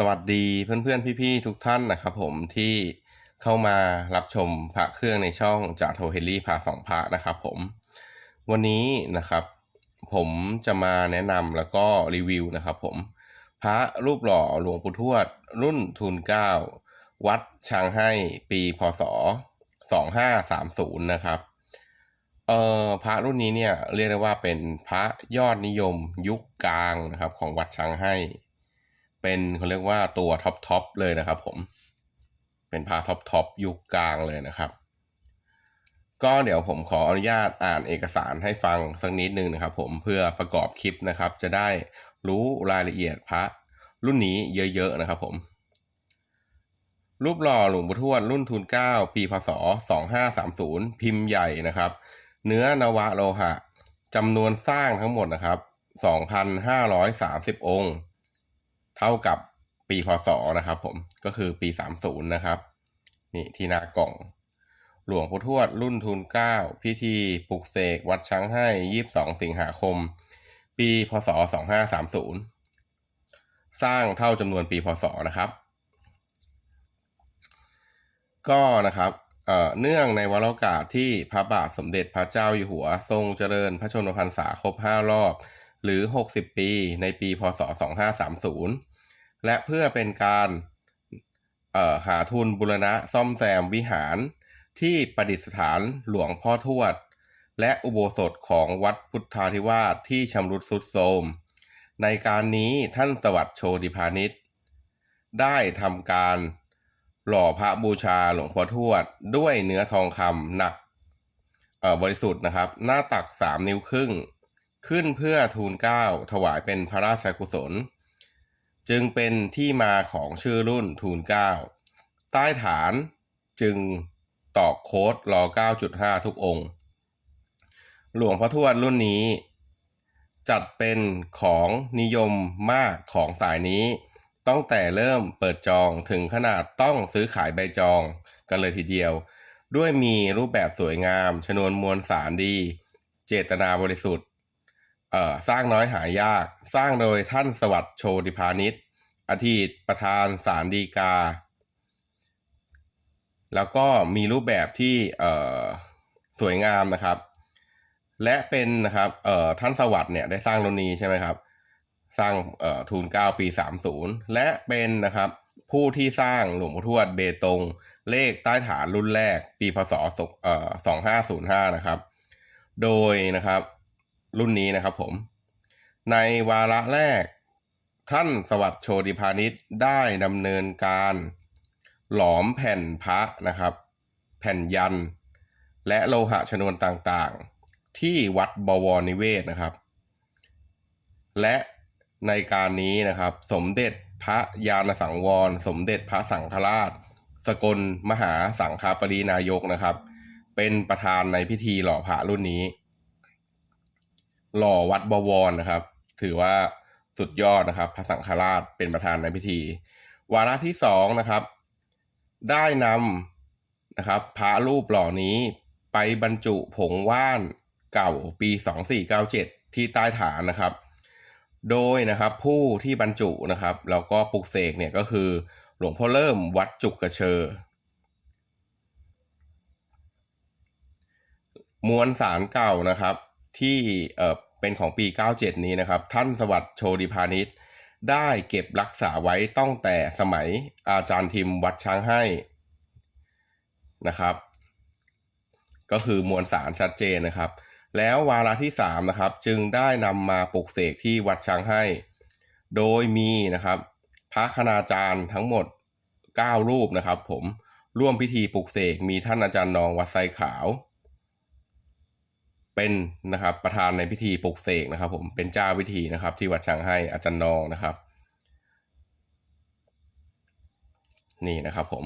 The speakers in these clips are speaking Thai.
สวัสดีเพื่อนๆ พี่ๆ ทุกท่านนะครับผมที่เข้ามารับชมพระเครื่องในช่องจาโทเฮลี่พาสองพระนะครับผมวันนี้นะครับ ผมจะมาแนะนำแล้วก็รีวิวนะครับผมพระรูปหล่อหลวงปู่ทวด รุ่นทุนเก้าวัดชางให้ปีพศสองห้าสามศูนย์นะครับเอ่อพระรุ่นนี้เนี่ยเรียกได้ว่าเป็นพระยอดนิยมยุคกลางนะครับของวัดชางให้ เป็นเขาเรียกว่าตัวท็อปทอปเลยนะครับผม เป็นพระท็อปทอปยุคกลางเลยนะครับ ก็เดี๋ยวผมขออนุญาตอ่านเอกสารให้ฟังสักนิดนึงนะครับ ผมเพื่อประกอบคลิปนะครับ จะได้รู้รายละเอียดพระรุ่นนี้เยอะๆนะครับ ผม รูปหล่อหลวงปู่ทวดรุ่นทุนเก้าปีพศสองห้าสามศูนย์พิมพ์ใหญ่นะครับ เนื้อนวะโลหะจำนวนสร้างทั้งหมดนะครับสองพันห้าร้อยสามสิบองค์ เท่ากับปีพศนะครับผมก็คือปีสามศูนย์นะครับนี่ที่หน้ากล่อง หลวงปู่ทวดรุ่นทุนเก้าพิธีปลุกเสกวัดช้างให้ยี่สิบสองสิงหาคม ปีพศสองห้าสามศูนย์สร้างเท่าจำนวนปีพศนะครับ ก็นะครับเอ่อเนื่องในวาระโอกาสที่พระบาทสมเด็จพระเจ้าอยู่หัว ทรงเจริญพระชนมพรรษาครบ 5 รอบ หรือ 60 ปีในปีพศ 2530 และเพื่อเป็นการหาทุนบุรณะซ่อมแซมวิหารที่ประดิษฐานหลวงพ่อทวด และอุโบสถของวัดพุทธาธิวาสที่ชำรุดทรุดโทรม ในการนี้ท่านสวัสดิ์โชติพาณิชย์ได้ทำการหล่อพระบูชาหลวงพ่อทวด ด้วยเนื้อทองคำหนักบริสุทธิ์นะครับ หน้าตักสามนิ้วครึ่ง ขึ้นเพื่อทูลเกล้าถวายเป็นพระราชกุศล จึงเป็นที่มาของชื่อรุ่นทูลเกล้าใต้ฐานจึงตอกโค้ดรอ 9.5 ทุกองค์ หลวงพ่อทวดรุ่นนี้ จัดเป็นของนิยมมากของสายนี้ ตั้งแต่เริ่มเปิดจองถึงขนาดต้องซื้อขายใบจองกันเลยทีเดียว ด้วยมีรูปแบบสวยงาม ชนวนมวลสารดี เจตนาบริสุทธิ์ เอ่อสร้างน้อยหายาก สร้างโดยท่านสวัสดิ์โชติพาณิชย์อดีตประธานศาลฎีกา แล้วก็มีรูปแบบที่เอ่อสวยงามนะครับ และเป็นนะครับเอ่อท่านสวัสดิ์เนี่ยได้สร้างรุ่นนี้ใช่ไหมครับ สร้างเอ่อทูลเก้าปีสามศูนย์และเป็นนะครับผู้ที่สร้างหลวงพ่อทวดเบตง เลขใต้ฐานรุ่นแรก ปีพศเอ่อสองห้าศูนย์ห้านะครับ โดยนะครับ รุ่นนี้นะครับผม ในวาระแรก ท่านสวัสดิ์โชติพาณิชย์ได้ดำเนินการ หลอมแผ่นพระนะครับ แผ่นยัน และโลหะชนวนต่างๆ ที่วัดบวรนิเวศนะครับ และในการนี้นะครับ สมเด็จพระยาณสังวร สมเด็จพระสังฆราช สกลมหาสังฆปรินายกนะครับ เป็นประธานในพิธีหล่อพระรุ่นนี้ หล่อวัดบวรนะครับ ถือว่าสุดยอดนะครับพระสังฆราชเป็นประธานในพิธี วาระที่สองนะครับ ได้นำนะครับ พระรูปหล่อนี้ไปบรรจุผงว่านเก่าปี 2497 ที่ใต้ฐานนะครับ โดยนะครับผู้ที่บรรจุนะครับ แล้วก็ปลุกเสกเนี่ยก็คือ หลวงพ่อเริ่มวัดจุกกระเชอมวลสารเก่านะครับ ที่เอ่อเป็นของปี 97 นี้นะครับ ท่านสวัสดิ์โชติพาณิชย์ได้เก็บรักษาไว้ตั้งแต่สมัยอาจารย์ทิมวัดช้างให้นะครับ ก็คือมวลสารชัดเจนนะครับ แล้ววาระที่สามนะครับจึงได้นำมาปลุกเสกที่วัดช้างให้ โดยมีนะครับพระคณาจารย์ทั้งหมด 9 รูปนะครับ ผมร่วมพิธีปลุกเสกมีท่านอาจารย์นองวัดไซขาว เป็นนะครับประธานในพิธีปลุกเสกนะครับ ผมเป็นเจ้าพิธีนะครับ ที่วัดช้างให้อาจารย์นองนะครับ นี่นะครับผม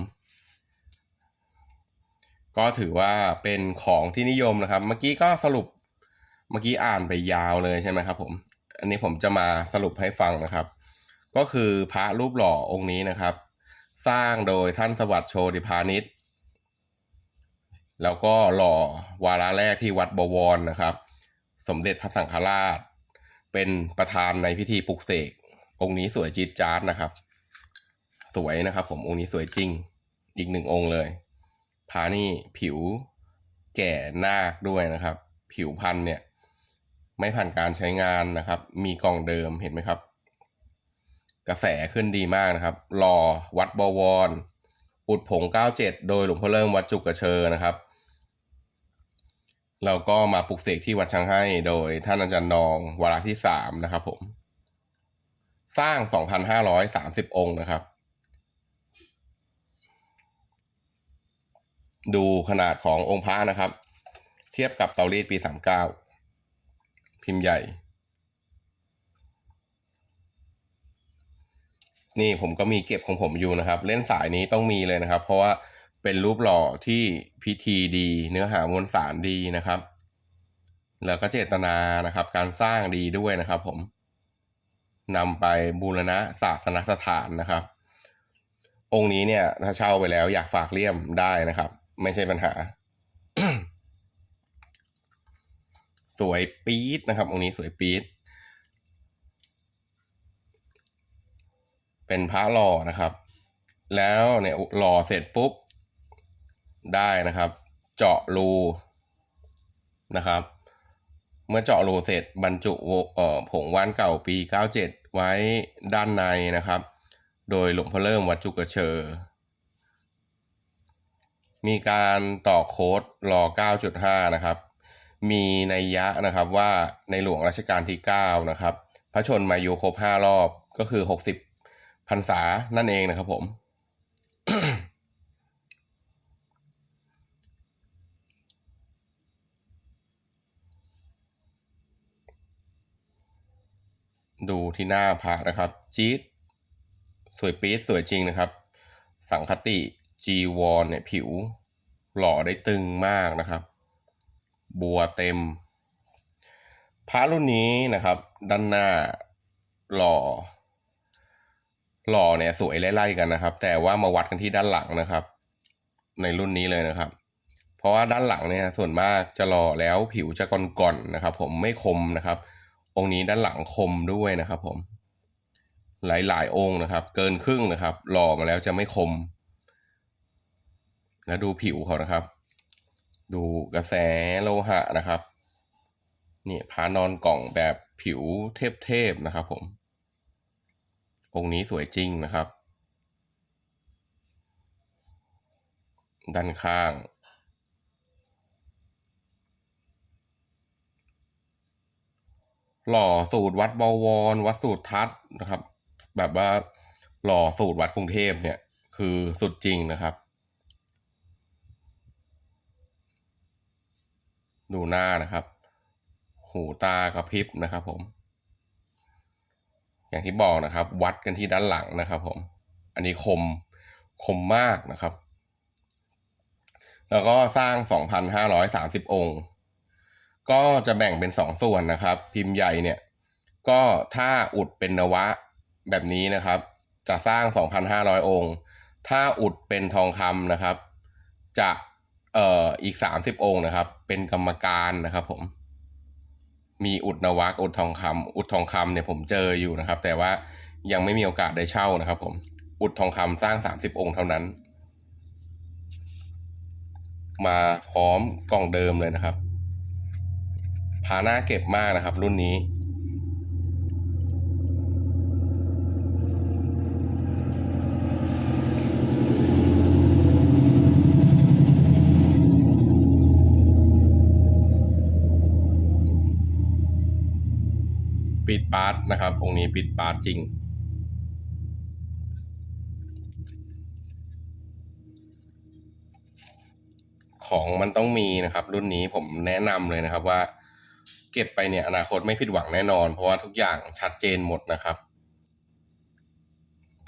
ก็ถือว่าเป็นของที่นิยมนะครับ เมื่อกี้ก็สรุปเมื่อกี้อ่านไปยาวเลยใช่ไหมครับ ผม อันนี้ผมจะมาสรุปให้ฟังนะครับ ก็คือพระรูปหล่อองค์นี้นะครับ สร้างโดยท่านสวัสดิ์โชติพาณิช แล้วก็หล่อวาระแรกที่วัดบวรนะครับ สมเด็จพระสังฆราช เป็นประธานในพิธีปลุกเสกองค์นี้สวยจี๊ดจ๊าดนะครับ สวยนะครับ ผมองค์นี้สวยจริง อีกหนึ่งองค์เลยพระนี่ผิวแก่นาคด้วยนะครับ ผิวพันธ์เนี่ย ไม่ผ่านการใช้งานนะครับ มีกล่องเดิมเห็นไหมครับ กระแสขึ้นดีมากนะครับหล่อวัดบวร อุดผง 97 โดยหลวงพ่อเริ่มวัดจุกกระเชอนะครับ เราก็มาปลุกเสกที่วัดช้างให้โดยท่านอาจารย์นองวาระที่สามนะครับผม สร้าง2,530องค์นะครับ ดูขนาดขององค์พระนะครับ เทียบกับเตารีดปี39พิมพ์ใหญ่ นี่ผมก็มีเก็บของผมอยู่นะครับ เล่นสายนี้ต้องมีเลยนะครับ เพราะว่า เป็นรูปหล่อที่พิธีดี เนื้อหามวลสารดีนะครับ แล้วก็เจตนานะครับ การสร้างดีด้วยนะครับ ผมนำไปบูรณะศาสนสถานนะครับ องค์นี้เนี่ย ถ้าเช่าไปแล้วอยากฝากเลี่ยมได้นะครับ ไม่ใช่ปัญหา สวยปี๊ดนะครับ องค์นี้สวยปี๊ดเป็นพระหล่อนะครับ แล้วเนี่ยหล่อเสร็จปุ๊บ ได้นะครับ เจาะรูนะครับ เมื่อเจาะรูเสร็จบรรจุเอ่อผงว่านเก่าปี 97 ไว้ด้านในนะครับ โดยหลวงพ่อเริ่มวัดจุกเชอมีการต่อโค้ดรอ 9.5 นะครับ มีนัยยะนะครับว่าในหลวงรัชกาลที่ 9 นะครับ พระชนมายุครบ 5 รอบก็คือ 60พรรษานั่นเองนะครับผม ดูที่หน้าพระนะครับ จี๊ดสวยปี๊ดสวยจริงนะครับ สังคติจีวรเนี่ยผิว หล่อได้ตึงมากนะครับ บัวเต็ม พระรุ่นนี้นะครับ ด้านหน้าหล่อ หล่อเนี่ยสวยไล่ๆกันนะครับ แต่ว่ามาวัดกันที่ด้านหลังนะครับ ในรุ่นนี้เลยนะครับ เพราะว่าด้านหลังเนี่ยส่วนมากจะหล่อแล้วผิวจะก่อนๆนะครับ ผมไม่คมนะครับ องค์นี้ด้านหลังคมด้วยนะครับ ผม หลายๆ องค์นะครับ เกินครึ่งนะครับ หล่อมาแล้วจะไม่คม แล้วดูผิวเขานะครับ ดูกระแสโลหะนะครับนี่พานอนกล่องแบบผิวเทพๆนะครับ ผม องค์นี้สวยจริงนะครับ ด้านข้าง หล่อสูตรวัดบวร วัดสูตรทัศนะครับ แบบว่าหล่อสูตรวัดกรุงเทพเนี่ย คือสุดจริงนะครับ ดูหน้านะครับ หูตากระพริบนะครับผม อย่างที่บอกนะครับ วัดกันที่ด้านหลังนะครับ ผม อันนี้คมคมมากนะครับ แล้วก็สร้าง 2,530 องค์ ก็จะแบ่งเป็นสองส่วนนะครับ พิมพ์ใหญ่เนี่ย ก็ถ้าอุดเป็นนวะแบบนี้นะครับ จะสร้าง 2,500 องค์ ถ้าอุดเป็นทองคำนะครับ จะเอ่ออีก 30 องค์นะครับ เป็นกรรมการนะครับ ผม มีอุดนวักอุดทองคำอุดทองคำเนี่ยผมเจออยู่นะครับ แต่ว่ายังไม่มีโอกาสได้เช่านะครับ ผม อุดทองคำสร้าง 30 องค์เท่านั้น มาพร้อมกล่องเดิมเลยนะครับาหน้าเก็บมากนะครับ รุ่นนี้ ปิดปาร์ตนะครับองค์นี้ปิดปาร์ตจริงของมันต้องมีนะครับ รุ่นนี้ผมแนะนำเลยนะครับว่า เก็บไปเนี่ยอนาคตไม่ผิดหวังแน่นอน เพราะว่าทุกอย่างชัดเจนหมดนะครับ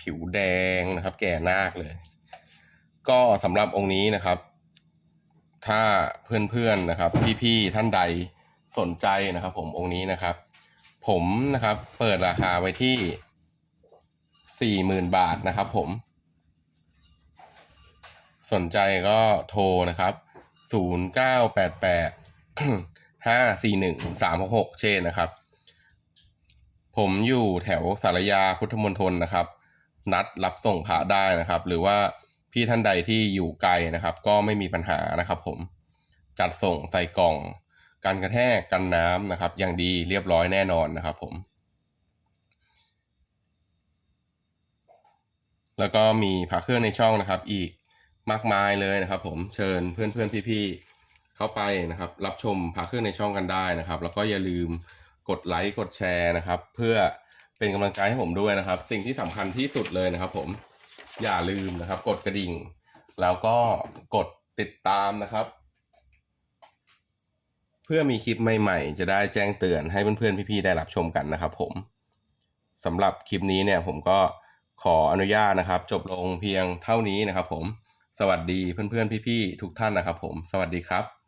ผิวแดงนะครับ แก่นาคเลย ก็สำหรับองค์นี้นะครับ ถ้าเพื่อนๆนะครับ พี่ๆท่านใดสนใจนะครับ ผมองค์นี้นะครับ ผมนะครับ เปิดราคาไว้ที่สี่หมื่นบาทนะครับ ผม สนใจก็โทรนะครับศูนย์เก้าแปดแปด ห้าสี่หนึ่งสามหกหกเช่นนะครับ ผมอยู่แถวสารยาพุทธมณฑลนะครับ นัดรับส่งพระได้นะครับ หรือว่าพี่ท่านใดที่อยู่ไกลนะครับ ก็ไม่มีปัญหานะครับ ผมจัดส่งใส่กล่องกันกระแทกกันน้ำนะครับ อย่างดีเรียบร้อยแน่นอนนะครับ ผม แล้วก็มีพระเครื่องในช่องนะครับ อีกมากมายเลยนะครับ ผมเชิญเพื่อนเพื่อนๆพี่ๆ เข้าไปนะครับ รับชมพระเครื่องในช่องกันได้นะครับ แล้วก็อย่าลืมกดไลค์กดแชร์นะครับ เพื่อเป็นกำลังใจให้ผมด้วยนะครับ สิ่งที่สำคัญที่สุดเลยนะครับ ผมอย่าลืมนะครับ กดกระดิ่ง แล้วก็กดติดตามนะครับ เพื่อมีคลิปใหม่ๆ จะได้แจ้งเตือนให้เพื่อนๆพี่ๆได้รับชมกันนะครับ ผมสำหรับคลิปนี้เนี่ยผมก็ขออนุญาตนะครับ จบลงเพียงเท่านี้นะครับ ผมสวัสดีเพื่อนๆพี่ๆทุกท่านนะครับ ผม สวัสดีครับ